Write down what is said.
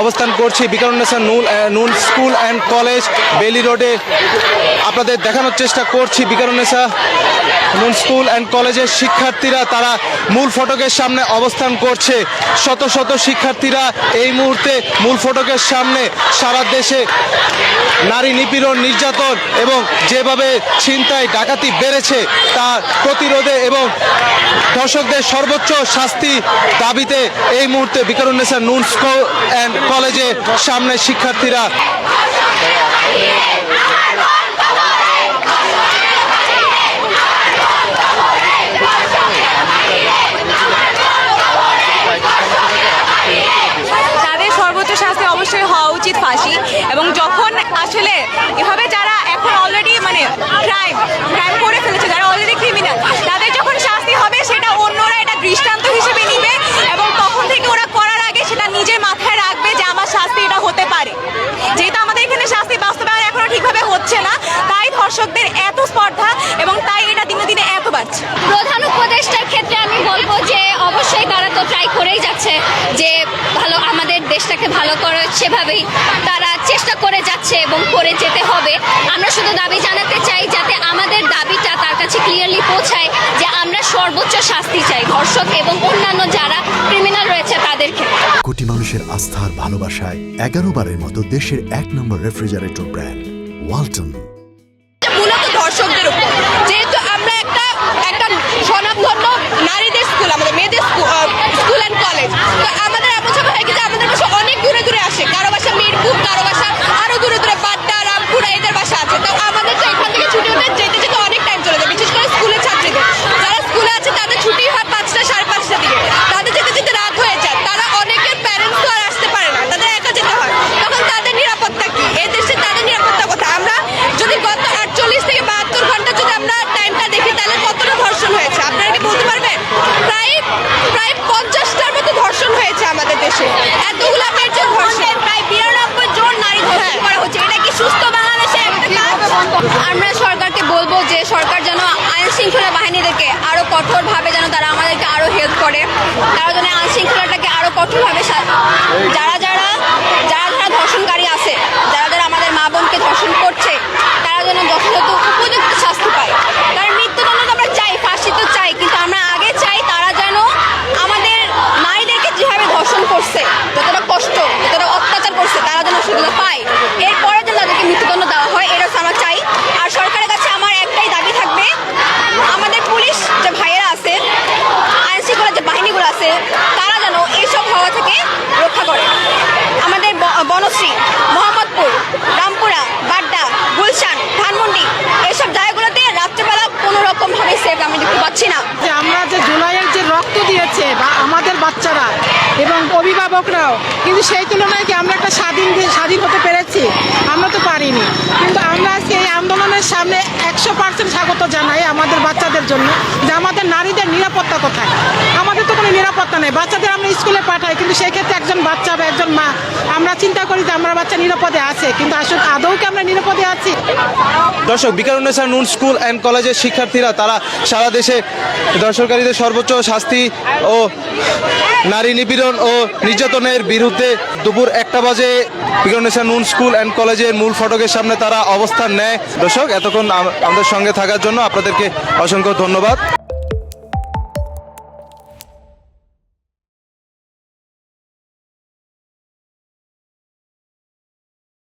অবস্থান করছি। বিকারুন্নেসা নুন নুন স্কুল অ্যান্ড কলেজ, বেলি রোডে আপনাদের দেখানোর চেষ্টা করছি। বিকারুন্নেসা নুন স্কুল অ্যান্ড কলেজের শিক্ষার্থীরা, তারা মূল ফটকের সামনে অবস্থান করছে। শত শত শিক্ষার্থীরা এই মুহূর্তে মূল ফটকের সামনে সারা দেশে নারী নিপীড়ন, নির্যাতন এবং যেভাবে ছিনতাই, ডাকাতি বেড়েছে তার প্রতিরোধে এবং ধর্ষকদের সর্বোচ্চ শাস্তি দাবিতে এই মুহূর্তে বিকারুন্নেসা নুন স্কুল অ্যান্ড কলেজের সামনে শিক্ষার্থীরা তাদের সর্বোচ্চ শাস্তি অবশ্যই হওয়া উচিত ফাঁসি। এবং যখন আসলে এভাবে যারা ভালো করে সেভাবেই তারা চেষ্টা করে যাচ্ছে এবং করে যেতে হবে। আমরা শুধু দাবি জানাতে চাই যাতে আমাদের দাবিটা তার কাছে ক্লিয়ারলি পৌঁছায় যে আমরা সর্বোচ্চ শাস্তি চাই, ধর্ষক এবং অন্যান্য যারা ক্রিমিনাল রয়েছে তাদেরকে কোটি মানুষের আস্থার ভালোবাসায় এগারো বারের মতো দেশের এক নম্বর রেফ্রিজারেটর ব্র্যান্ড ওয়ালটন কারও বাসা মিরপুর কারও বাসা আরও দূরে দূরে life. রক্ত দিয়েছে বা আমাদের বাচ্চারা এবং অভিভাবকরাও। কিন্তু সেই তুলনায় কি আমরা একটা স্বাধীন স্বাধীন হতে পেরেছি? আমরা তো পারিনি। কিন্তু আমরা আজকে এই আন্দোলনের সামনে একশো পার্সেন্ট স্বাগত জানাই আমাদের বাচ্চাদের জন্য যে আমাদের নারীদের নিরাপত্তা কোথায়? কোনো নিরাপত্তা নেই। বাচ্চাদের আমরা স্কুলে পাঠাই, কিন্তু সেই ক্ষেত্রে একজন বাচ্চা বা একজন মা, আমরা চিন্তা করি যে আমার বাচ্চা নিরাপদে আছে, কিন্তু আসলে আদৌ কি আমরা নিরাপদে আছি? দর্শক বিকারুন্নেসা নুন স্কুল অ্যান্ড কলেজের শিক্ষার্থীরা, তারা সারা দেশে দর্শককারীদের সর্বোচ্চ শাস্তি ও নারী নিপীড়ন ও নির্যাতনের বিরুদ্ধে দুপুর একটা বাজে বিকারুন্নেসা নুন স্কুল অ্যান্ড কলেজের মূল ফটকের সামনে তারা অবস্থান নেয়। দর্শক, এতক্ষণ আমাদের সঙ্গে থাকার জন্য আপনাদেরকে অসংখ্য ধন্যবাদ।